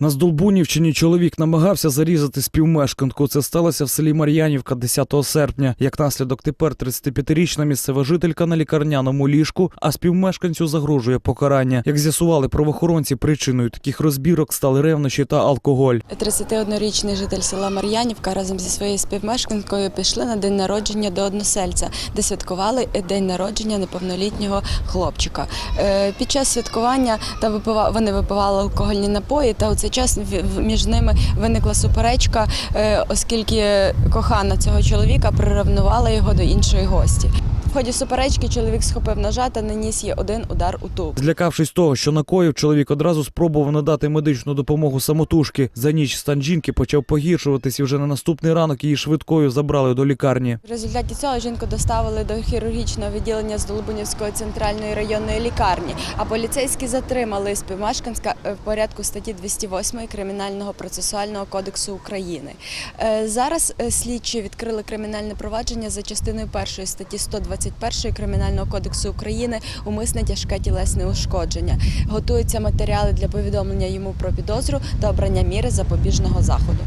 На Здолбунівщині чоловік намагався зарізати співмешканку. Це сталося в селі Мар'янівка 10 серпня. Як наслідок тепер 35-річна місцева жителька на лікарняному ліжку, а співмешканцю загрожує покарання. Як з'ясували правоохоронці, причиною таких розбірок стали ревнощі та алкоголь. 31-річний житель села Мар'янівка разом зі своєю співмешканкою пішли на день народження до односельця, де святкували день народження неповнолітнього хлопчика. Е, Під час святкування та випива- вони випивали алкогольні напої, та у цей час між ними виникла суперечка, е, оскільки кохана цього чоловіка приревнувала його до іншої гості. Ході суперечки чоловік схопив ножа та наніс їй один удар у тулуб. Злякавшись того, що накоїв, чоловік одразу спробував надати медичну допомогу самотужки. За ніч стан жінки почав погіршуватись і вже на наступний ранок її швидкою забрали до лікарні. В результаті цього жінку доставили до хірургічного відділення Здолбунівської центральної районної лікарні, а поліцейські затримали співмешканська е, в порядку статті 208 Кримінального процесуального кодексу України. Е, Зараз е, слідчі відкрили кримінальне провадження за частиною першої статті 121 Кримінального кодексу України умисне тяжке тілесне ушкодження. Готуються матеріали для повідомлення йому про підозру та обрання міри запобіжного заходу.